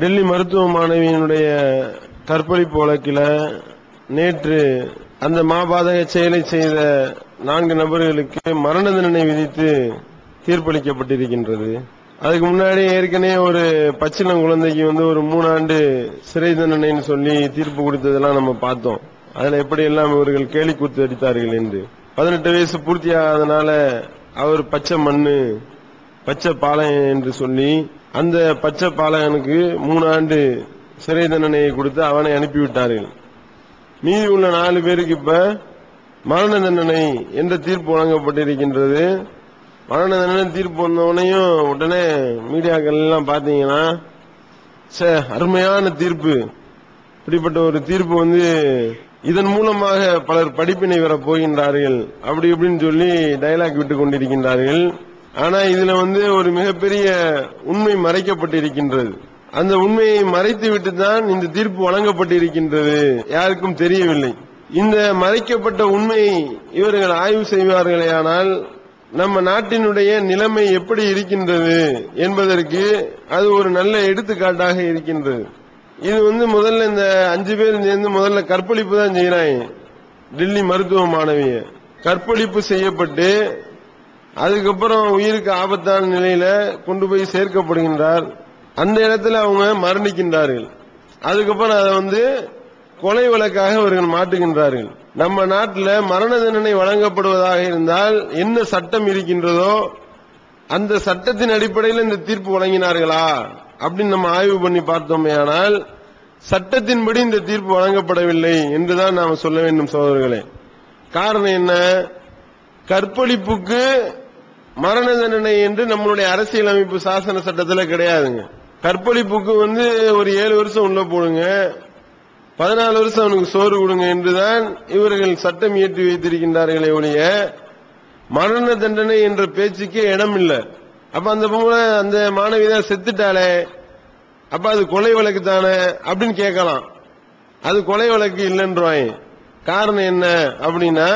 டெல்லி மருத்துவ மாணவியினுடைய கற்பழிப்பு வழக்கில் நேற்று அந்த மாபாதக செயலை செய்த நான்கு நபர்களுக்கு மரண தண்டனை விதித்து தீர்ப்பளிக்கப்பட்டிருக்கின்றது. அதுக்கு முன்னாடி ஏற்கனவே ஒரு பச்சிளம் குழந்தைக்கு வந்து ஒரு மூணாண்டு சிறை தண்டனைன்னு சொல்லி தீர்ப்பு கொடுத்ததெல்லாம் நம்ம பார்த்தோம். அதுல எப்படி எல்லாம் இவர்கள் கேலி கூத்து அடித்தார்கள் என்று. பதினெட்டு வயசு பூர்த்தியாகாதனால அவர் பச்சை மண்ணு பச்சை பாளையம் என்று சொல்லி அந்த பச்சை பாளையனுக்கு மூணு ஆண்டு சிறை தண்டனையை கொடுத்து அவனை அனுப்பிவிட்டார்கள். மீதி உள்ள நாலு பேருக்கு இப்ப மரண தண்டனை என்ற தீர்ப்பு வழங்கப்பட்டிருக்கின்றது. மரண தண்டனை தீர்ப்பு வந்தவனையும் உடனே மீடியாக்கள் எல்லாம் பாத்தீங்கன்னா சே அருமையான தீர்ப்பு. இப்படிப்பட்ட ஒரு தீர்ப்பு வந்து இதன் மூலமாக பலர் படிப்பினை பெற போகின்றார்கள். அப்படி இப்படின்னு சொல்லி டயலாக் விட்டு கொண்டிருக்கின்றார்கள். ஆனா இதுல வந்து ஒரு மிகப்பெரிய உண்மை மறைக்கப்பட்டிருக்கின்றது. அந்த உண்மையை மறைத்து விட்டு தான் இந்த தீர்ப்பு வழங்கப்பட்டிருக்கின்றது. யாருக்கும் தெரியவில்லை. இந்த மறைக்கப்பட்ட உண்மையை இவர்கள் ஆய்வு செய்வார்களேயானால் நம்ம நாட்டினுடைய நிலைமை எப்படி இருக்கின்றது என்பதற்கு அது ஒரு நல்ல எடுத்துக்காட்டாக இருக்கின்றது. இது வந்து முதல்ல இந்த அஞ்சு பேர் சேர்ந்து முதல்ல கற்பழிப்பு தான் செய்யறாங்க டெல்லி மருத்துவ மாணவிய. கற்பழிப்பு செய்யப்பட்டு அதுக்கப்புறம் உயிருக்கு ஆபத்தான நிலையில கொண்டு போய் சேர்க்கப்படுகின்றார். அந்த இடத்துல அவங்க மரணிக்கின்றார்கள். அதுக்கப்புறம் அதை வந்து கொலை வழக்காக இவர்கள் மாட்டுகின்றார்கள் நம்ம நாட்டில் மரண தண்டனை வழங்கப்படுவதாக இருந்தால் என்ன சட்டம் இருக்கின்றதோ அந்த சட்டத்தின் அடிப்படையில் இந்த தீர்ப்பு வழங்கினார்களா அப்படின்னு நம்ம ஆய்வு பண்ணி பார்த்தோமே ஆனால் சட்டத்தின்படி இந்த தீர்ப்பு வழங்கப்படவில்லை என்றுதான் நாம் சொல்ல வேண்டும் சோதர்களே காரணம் என்ன? கற்பழிப்புக்கு மரண தண்டனை என்று நம்மளுடைய அரசியலமைப்பு சாசன சட்டத்தில் கிடையாதுங்க. கற்பழிப்புக்கு வந்து ஒரு ஏழு வருஷம் உள்ள போடுங்க. பதினாலு வருஷம் அவனுக்கு சோறு கொடுங்க என்றுதான் இவர்கள் சட்டம் இயற்றி வைத்திருக்கின்றார்களே ஒழிய மரண தண்டனை என்ற பேச்சுக்கே இடம் இல்லை. அப்ப அந்த பொம்பளை அந்த மாணவி தான் செத்துட்டாளே. அப்ப அது கொலை வழக்கு தானே அப்படின்னு கேட்கலாம். அது கொலை வழக்கு இல்லைன்றவாய் காரணம் என்ன அப்படின்னா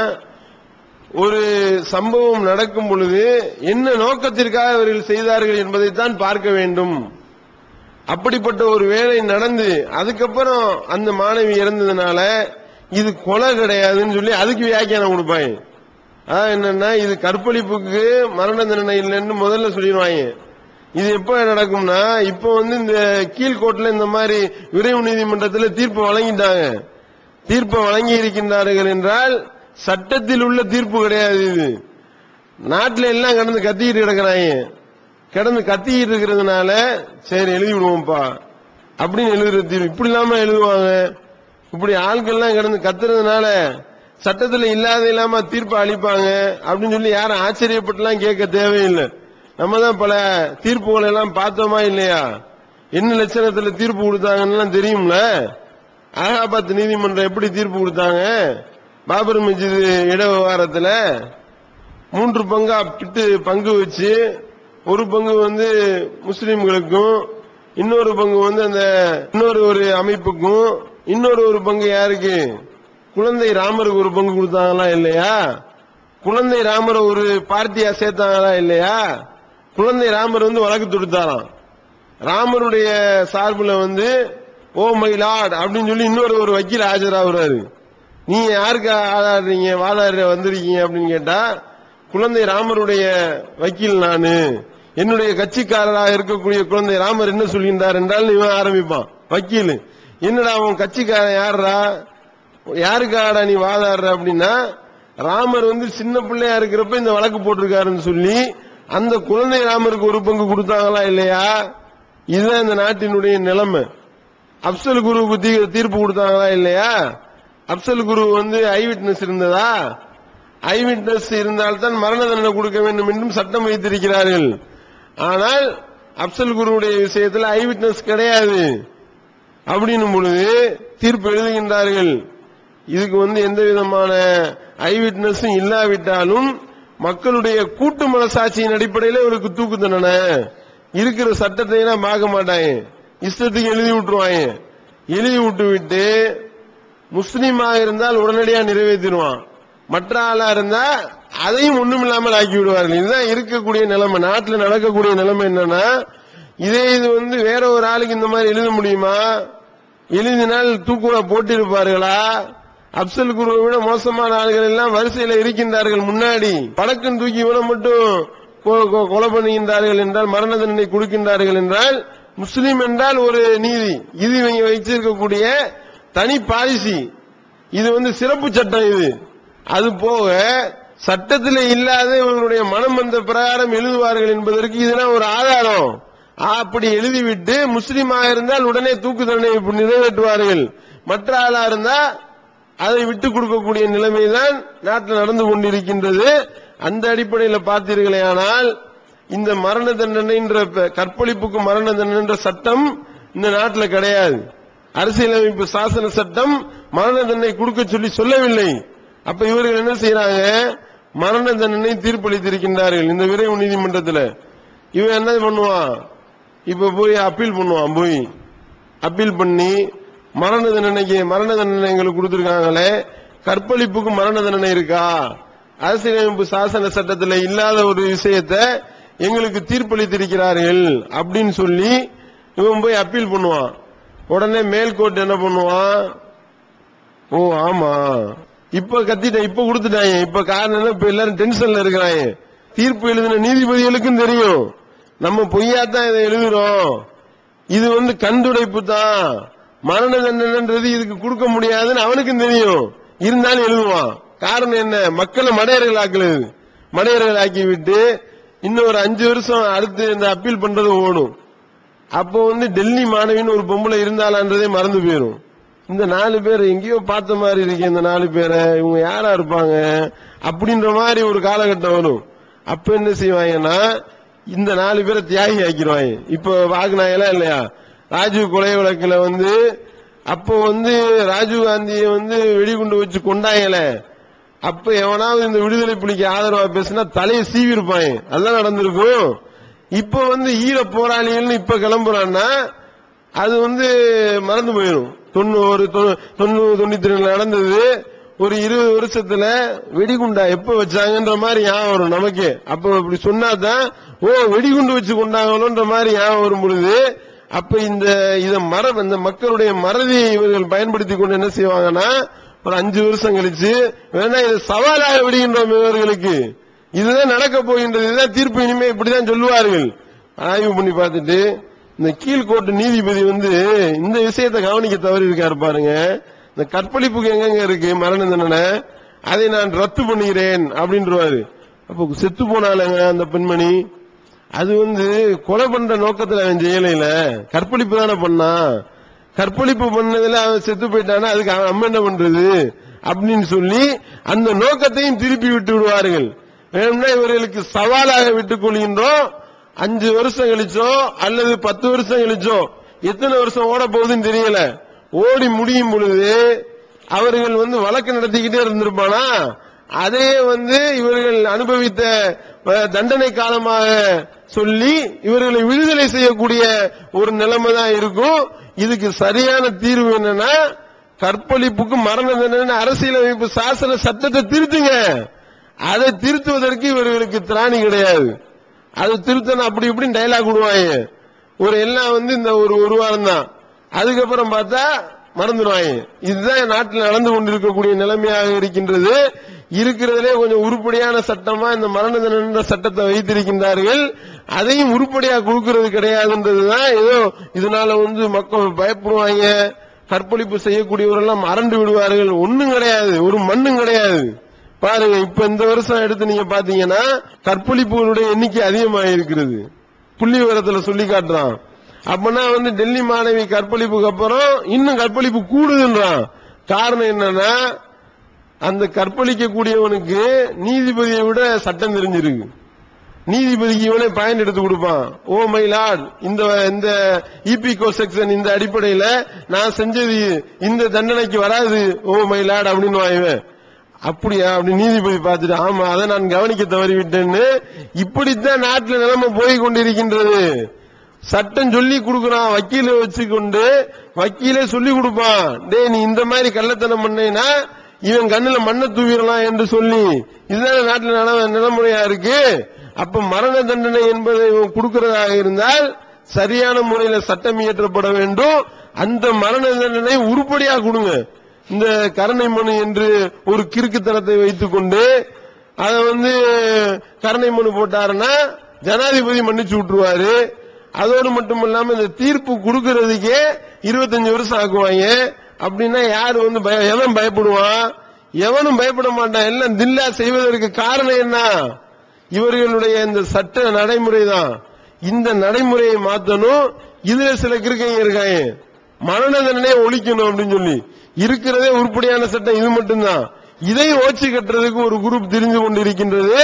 ஒரு சம்பவம் நடக்கும் பொழுது என்ன நோக்கத்திற்காக இவர்கள் செய்தார்கள் என்பதைத்தான் பார்க்க வேண்டும். அப்படிப்பட்ட ஒரு வேலை நடந்து அதுக்கப்புறம் அந்த மாணவி இறந்ததுனால இது கொலை கிடையாதுன்னு சொல்லி அதுக்கு வியாக்கியானம் கொடுப்பாங்க. அதான் என்னன்னா இது கற்பழிப்புக்கு மரண தண்டனை இல்லைன்னு முதல்ல சொல்லிடுவாங்க. இது எப்ப நடக்கும்னா இப்ப வந்து இந்த கீழ்கோட்டில் இந்த மாதிரி விரைவு நீதிமன்றத்தில் தீர்ப்பு வழங்கிட்டாங்க. தீர்ப்பை வழங்கி இருக்கின்றார்கள் என்றால் சட்டத்தில் உள்ள தீர்ப்பு கிடையாது இது. நாட்டில் எல்லாம் கடந்து கத்திக்கிட்டு கிடக்குறாங்க. கிடந்து கத்திக்கிட்டு இருக்கிறதுனால சரி எழுதி விடுவோம்ப்பா. அப்படின்னு எழுதுற தீர்ப்பு இப்படி இல்லாம எழுதுவாங்க. இப்படி ஆட்கள்லாம் கிடந்து கத்துறதுனால சட்டத்தில் இல்லாத இல்லாம தீர்ப்பு அளிப்பாங்க அப்படின்னு சொல்லி யாரும் ஆச்சரியப்பட்டுலாம் கேட்க தேவையில்லை. நம்ம தான் பல தீர்ப்புகள் எல்லாம் பார்த்தோமா இல்லையா? என்ன லட்சணத்துல தீர்ப்பு கொடுத்தாங்கன்னு தெரியும்ல? அலகாபாத் நீதிமன்றம் எப்படி தீர்ப்பு கொடுத்தாங்க? பாபர் மஸ்ஜித் இட விவகாரத்தில் மூன்று பங்கா பிட்டு பங்கு வச்சு ஒரு பங்கு வந்து முஸ்லீம்களுக்கும் இன்னொரு பங்கு வந்து அந்த இன்னொரு ஒரு அமைப்புக்கும் இன்னொரு ஒரு பங்கு யாருக்கு? குழந்தை ராமருக்கு ஒரு பங்கு கொடுத்தாங்களா இல்லையா? குழந்தை ராமரை ஒரு பார்ட்டியா சேர்த்தாங்களா இல்லையா? குழந்தை ராமர் வந்து வழக்கு தொடுத்தாராம். ராமருடைய சார்பில் வந்து ஓ மை லார்ட் அப்படின்னு சொல்லி இன்னொரு ஒரு வக்கீல் ஆஜராகிறாரு. நீங்க யாருக்கு ஆதாடுறீங்க வாதாடுற வந்திருக்கீங்க அப்படின்னு கேட்டா குழந்தை ராமருடைய வக்கீல் நானு. என்னுடைய கட்சிக்காரராக இருக்கக்கூடிய குழந்தை ராமர் என்ன சொல்கின்றார் என்றால் இவன் ஆரம்பிப்பான். வக்கீல். என்னடா அவன் கட்சிக்காரன் யாருடா யாருக்காடா நீ வாதாடுற அப்படின்னா ராமர் வந்து சின்ன பிள்ளையா இருக்கிறப்ப இந்த வழக்கு போட்டிருக்காருன்னு சொல்லி அந்த குழந்தை ராமருக்கு ஒரு பங்கு கொடுத்தாங்களா இல்லையா? இதுதான் இந்த நாட்டினுடைய நிலைமை. அப்சல் குருவுக்கு தீ- தீர்ப்பு கொடுத்தாங்களா இல்லையா? அப்சல் குரு வந்து ஐ விட்னஸ் இருந்ததா? ஐ விட்னஸ் இருந்தால்தான் மரண தண்டனை கொடுக்க வேண்டும் என்றும் சட்டம் வைத்திருக்கிறார்கள். ஆனால் அப்சல் குருவுடைய விஷயத்தில் ஐ விட்னஸ் கிடையாது. அப்படின்னும் பொழுது தீர்ப்பு எழுதுகின்றார்கள். இதுக்கு வந்து எந்த விதமான ஐ விட்னஸும் இல்லாவிட்டாலும் மக்களுடைய கூட்டு மனசாட்சியின் அடிப்படையில் இவருக்கு தூக்கு தண்டனை. இருக்கிற சட்டத்தை நான் பார்க்க மாட்டாங்க. இஷ்டத்துக்கு எழுதி விட்டுருவாங்க. எழுதி விட்டு விட்டு முஸ்லீமாக இருந்தால் உடனடியா நிறைவேற்றிடுவான். மற்ற ஆளா இருந்தா அதையும் ஒண்ணும் இல்லாமல் ஆக்கி விடுவார்கள். இதுதான் இருக்கக்கூடிய நிலைமை. நாட்டில் நடக்கக்கூடிய நிலைமை என்னன்னா இதே இது வந்து வேற ஒரு ஆளுக்கு இந்த மாதிரி எழுத முடியுமா? எழுதினால் தூக்குல போட்டிருப்பார்களா? அப்சல் குருவை விட மோசமான ஆளுகள் எல்லாம் வரிசையில இருக்கின்றார்கள் முன்னாடி. படக்கன் தூக்கி இவனை மட்டும் கொ- கொலை பண்ணுகின்றார்கள் என்றால் மரண தண்டனை கொடுக்கின்றார்கள் என்றால் முஸ்லீம் என்றால் ஒரு நீதி. இது இவங்க வைச்சிருக்கக்கூடிய தனி பாலிசி. இது வந்து சிறப்பு சட்டம் இது. அது போக சட்டத்தில் இல்லாத இவர்களுடைய மனம் வந்த பிரகாரம் எழுதுவார்கள் என்பதற்கு இதெல்லாம் ஒரு ஆதாரம். அப்படி எழுதிவிட்டு முஸ்லீமாக இருந்தால் உடனே தூக்கு தண்டனை நிறைவேற்றுவார்கள். மற்ற ஆளா இருந்தா அதை விட்டு கொடுக்கக்கூடிய நிலைமைதான் நாட்டில் நடந்து கொண்டிருக்கின்றது. அந்த அடிப்படையில் பார்த்தீர்களே ஆனால் இந்த மரண தண்டனைன்ற ப- கற்பழிப்புக்கு மரண தண்டனைன்ற சட்டம் இந்த நாட்டில் கிடையாது. அரசியலமைப்பு சாசன சட்டம் மரண தண்டனை கொடுக்க சொல்லி சொல்லவில்லை. அப்ப இவர்கள் என்ன செய்யறாங்க மரண தண்டனை தீர்ப்பளித்திருக்கின்றார்கள். இந்த விரைவு நீதிமன்றத்தில். இவன் என்ன பண்ணுவான்? இப்ப போய் அப்பீல் பண்ணுவான் போய். அப்பீல் பண்ணி மரண தண்டனைக்கு மரண தண்டனை எங்களுக்கு கொடுத்துருக்காங்களே. கற்பழிப்புக்கு மரண தண்டனை இருக்கா? அரசியலமைப்பு சாசன சட்டத்தில் இல்லாத ஒரு விஷயத்தை எங்களுக்கு தீர்ப்பளித்திருக்கிறார்கள் அப்படின்னு சொல்லி இவன் போய் அப்பீல் பண்ணுவான். உடனே மேல்கோர்ட் என்ன பண்ணுவான்? ஓ ஆமா. இப்ப கத்திட்டேன் இப்ப கொடுத்துட்டாங்க இப்ப காரணம் என்ன? இப்ப எல்லாரும் டென்ஷன்ல இருக்கிறாங்க தீர்ப்பு எழுதின நீதிபதிகளுக்கும் தெரியும். நம்ம பொய்யாத்தான் இதை எழுதுறோம். இது வந்து கண்டுடைப்பு தான். மரண தண்டனைன்றது இதுக்கு கொடுக்க முடியாதுன்னு அவனுக்கும் தெரியும். இருந்தாலும் எழுதுவான். காரணம் என்ன? மக்களை மடையர்கள் ஆக்குறது மடையர்கள் ஆக்கி விட்டு இன்னும் ஒரு அஞ்சு வருஷம் அடுத்து இந்த அப்பீல் பண்றது ஓடும். அப்போ வந்து டெல்லி மாணவின்னு ஒரு பொம்பளை இருந்தாலான்றதே மறந்து போயிரும். இந்த நாலு பேர் எங்கேயோ பார்த்த மாதிரி இருக்கு இந்த நாலு பேரை. இவங்க யாரா இருப்பாங்க? அப்படின்ற மாதிரி ஒரு காலகட்டம் வரும். அப்ப என்ன செய்வாங்கன்னா இந்த நாலு பேரை தியாகி ஆக்கிடுவாங்க. இப்ப வாக்குனாயெல்லாம் இல்லையா? ராஜீவ் கொலை வழக்குல வந்து அப்போ வந்து ராஜீவ் காந்தியை வந்து வெடிகுண்டு வச்சு கொண்டாங்கல அப்ப எவனாவது இந்த விடுதலை புலிக்கு ஆதரவா பேசினா தலையை சீவி இருப்பாங்க அதெல்லாம் நடந்திருக்கும். இப்ப வந்து ஈர போராளிகள்னு இப்ப கிளம்புறான்னா அது வந்து மறந்து போயிடும் தொண்ணூறு தொண்ணூறு தொண்ணூத்தி ரெண்டுல நடந்தது ஒரு இருபது வருஷத்துல வெடிகுண்டா எப்ப வச்சாங்கன்ற மாதிரி ஞாபகம் வரும் நமக்கு. அப்ப இப்படி சொன்னாதான் ஓ வெடிகுண்டு வச்சு கொண்டாங்களோன்ற மாதிரி ஞாபகம் வரும் பொழுது அப்ப இந்த இத மர இந்த மக்களுடைய மறதியை இவர்கள் பயன்படுத்தி கொண்டு என்ன செய்வாங்கன்னா ஒரு அஞ்சு வருஷம் கழிச்சு வேணா இது சவாலாக விடுகின்றோம் இவர்களுக்கு. இதுதான் நடக்க போகின்றது இதுதான் தீர்ப்பு. இனிமே இப்படிதான் சொல்லுவார்கள். ஆய்வு பண்ணி பார்த்துட்டு இந்த கீழ்கோட்டு நீதிபதி வந்து இந்த விஷயத்தை கவனிக்க தவறி இருக்காரு பாருங்க. இந்த கற்பழிப்புக்கு எங்கெங்க இருக்கு? மரண தண்டனை. அதை நான் ரத்து பண்ணுகிறேன் அப்படின்றவாரு. அப்ப செத்து போனாலங்க அந்த பெண்மணி. அது வந்து கொலை பண்ற நோக்கத்துல அவன் செய்யலைல கற்பழிப்பு தானே பண்ணான் கற்பழிப்பு பண்ணதுல அவன் செத்து போயிட்டானா அதுக்கு அவன் அம்ம என்ன பண்றது? அப்படின்னு சொல்லி அந்த நோக்கத்தையும் திருப்பி விட்டு விடுவார்கள். வேணும்னா இவர்களுக்கு சவாலாக விட்டுக் கொள்கின்றோம். அஞ்சு வருஷம் கழிச்சோ அல்லது பத்து வருஷம் கழிச்சோ எத்தனை வருஷம் ஓட போகுதுன்னு தெரியல. ஓடி முடியும் பொழுது அவர்கள் வந்து வழக்கு நடத்திக்கிட்டே இருந்திருப்பானா? அதையே வந்து இவர்கள் அனுபவித்த தண்டனை காலமாக சொல்லி இவர்களை விடுதலை செய்யக்கூடிய ஒரு நிலைமை தான் இருக்கும். இதுக்கு சரியான தீர்வு என்னன்னா கற்பழிப்புக்கு மரண தண்டனை அரசியலமைப்பு சாசன சட்டத்தை திருத்துங்க. அதை திருத்துவதற்கு இவர்களுக்கு திராணி கிடையாது. அது திருத்தணும் அப்படி இப்படின்னு டைலாக் விடுவாங்க. ஒரு எல்லாம் வந்து இந்த ஒரு ஒரு வாரம் தான் அதுக்கப்புறம் பார்த்தா மறந்துடுவாங்க. இதுதான் நாட்டில் நடந்து கொண்டிருக்கக்கூடிய நிலைமையாக இருக்கின்றது. இருக்கிறதுலே கொஞ்சம் உருப்படியான சட்டமா இந்த மரண தண்டனை சட்டத்தை வைத்திருக்கின்றார்கள். அதையும் உருப்படியா கொடுக்கிறது கிடையாதுன்றதுதான் ஏதோ இதனால வந்து மக்கள் பயப்படுவாங்க. கற்பழிப்பு செய்யக்கூடியவரெல்லாம் மறந்து விடுவார்கள். ஒன்றும் கிடையாது. ஒரு மண்ணும் கிடையாது. பாருங்க இப்ப இந்த வருஷம் எடுத்து நீங்க பாத்தீங்கன்னா கற்பழிப்புகளுடைய எண்ணிக்கை அதிகமாக இருக்கிறது புள்ளி விவரத்துல சொல்லி காட்டுறான். அப்படின்னா வந்து டெல்லி மாணவி கற்பழிப்புக்கு அப்புறம் இன்னும் கற்பழிப்பு கூடுதுன்றான். காரணம் என்னன்னா அந்த கற்பழிக்க கூடியவனுக்கு நீதிபதியை விட சட்டம் தெரிஞ்சிருக்கு. நீதிபதிக்கு இவனே பயன் எடுத்து கொடுப்பான். ஓ மை லார்ட் இந்த இந்த இபிகோ செக்ஷன் இந்த அடிப்படையில நான் செஞ்சது இந்த தண்டனைக்கு வராது. ஓ மை லார்ட் அப்படின்னு இவன் அப்படியா? அப்படி நீதிபதி பார்த்துட்டு ஆமா அதை நான் கவனிக்க தவறிவிட்டேன்னு இப்படித்தான் நாட்டில் நிலைமை போய் கொண்டிருக்கின்றது சட்டம் சொல்லி கொடுக்குறான் வக்கீல வச்சுக்கொண்டு வக்கீலே சொல்லி கொடுப்பான். டேய் நீ இந்த மாதிரி கள்ளத்தனம் பண்ணேன்னா இவன் கண்ணுல மண்ணை தூவிடலாம் என்று சொல்லி இதுதான் நாட்டில் நிலைமை நிலைமுறையா இருக்கு? அப்ப மரண தண்டனை என்பதை இவன் கொடுக்கிறதாக இருந்தால் சரியான முறையில சட்டம் இயற்றப்பட வேண்டும். அந்த மரண தண்டனை உருப்படியா கொடுங்க. இந்த கருணை மனு என்று ஒரு கிறுக்குத்தனத்தை வைத்துக் கொண்டு அதை வந்து கருணை மனு போட்டாருன்னா ஜனாதிபதி மன்னிச்சு விட்டுருவாரு. அதோடு மட்டும் இல்லாம இந்த தீர்ப்பு கொடுக்கறதுக்கே இருபத்தஞ்சு வருஷம் ஆக்குவாங்க அப்படின்னா யாரு வந்து எவன் பயப்படுவான்? எவனும் பயப்பட மாட்டான். எல்லாம் தில்லா செய்வதற்கு காரணம் என்ன? இவர்களுடைய இந்த சட்ட நடைமுறை தான் இந்த நடைமுறையை மாத்தணும். இதுல சில கிருக்கைங்க இருக்காங்க. மரண தண்டனையை ஒழிக்கணும் அப்படின்னு சொல்லி. இருக்கிறதே உருப்படியான சட்டம் இது மட்டும்தான். இதை ஓச்சி கட்டுறதுக்கு ஒரு குரூப் தெரிஞ்சு கொண்டு இருக்கின்றது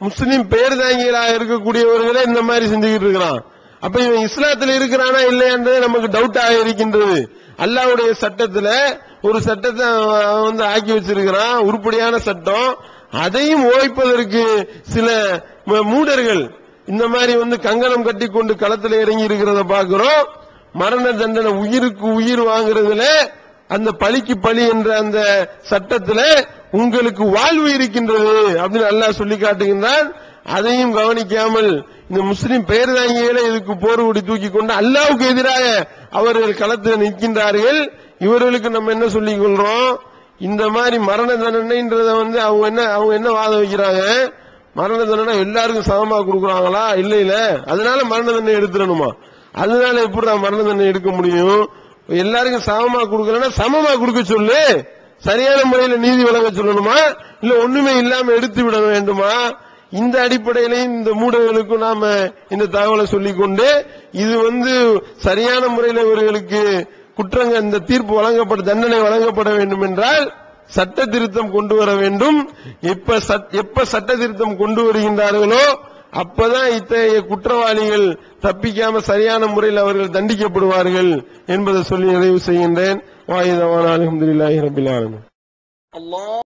முஸ்லிம் பெயர் தாங்கிகளாக இருக்கக்கூடியவர்களே இந்த மாதிரி செஞ்சுக்கிட்டு இருக்கிறான். அப்ப இவன் இஸ்லாத்துல இருக்கிறானா இல்லையான்றது நமக்கு டவுட்டாக இருக்கின்றது. அல்லாவுடைய சட்டத்துல ஒரு சட்டத்தை வந்து ஆக்கி வச்சிருக்கிறான் உருப்படியான சட்டம். அதையும் ஓய்ப்பதற்கு சில மூடர்கள் இந்த மாதிரி வந்து கங்கணம் கட்டி கொண்டு களத்துல இறங்கி இருக்கிறத பாக்குறோம் மரண தண்டனை உயிருக்கு உயிர் வாங்குறதுல அந்த பழிக்கு பழி என்ற அந்த சட்டத்துல உங்களுக்கு வாழ்வு இருக்கின்றது அப்படின்னு அல்லாஹ் சொல்லி காட்டுகின்றான். அதையும் கவனிக்காமல் இந்த முஸ்லிம் பெயர் தாங்கிகளை இதுக்கு போர் கொடி தூக்கி கொண்டு அல்லாவுக்கு எதிராக அவர்கள் களத்தில் நிற்கின்றார்கள். இவர்களுக்கு நம்ம என்ன சொல்லிக் கொள்றோம்? இந்த மாதிரி மரண தண்டனைன்றத வந்து அவங்க என்ன அவங்க என்ன வாதம் வைக்கிறாங்க? மரண தண்டனை எல்லாருக்கும் சமமா கொடுக்குறாங்களா? இல்ல இல்ல அதனால மரண தண்டனை எடுத்துடணுமா? அதனால எப்படி நான் மரண தண்டனை எடுக்க முடியும்? எல்லாருக்கும் சமமா கொடுக்கலன்னா சமமா கொடுக்க சொல்லு. சரியான முறையில் நீதி வழங்க சொல்லணுமா? இல்ல ஒண்ணுமே இல்லாம எடுத்து விட வேண்டுமா? இந்த அடிப்படையிலையும் இந்த மூடர்களுக்கும் நாம இந்த தகவலை சொல்லிக்கொண்டு இது வந்து சரியான முறையில் இவர்களுக்கு குற்றங்கள் இந்த தீர்ப்பு வழங்கப்பட தண்டனை வழங்கப்பட வேண்டும் என்றால் சட்ட திருத்தம் கொண்டு வர வேண்டும். எப்ப எப்ப சட்ட திருத்தம் கொண்டு வருகின்றார்களோ அப்பதான் இத்தகைய குற்றவாளிகள் தப்பிக்காம சரியான முறையில் அவர்கள் தண்டிக்கப்படுவார்கள் என்பதை சொல்லி நிறைவு செய்கின்றேன். வாயுதவான் அலமதுல்லாஹி ரபில்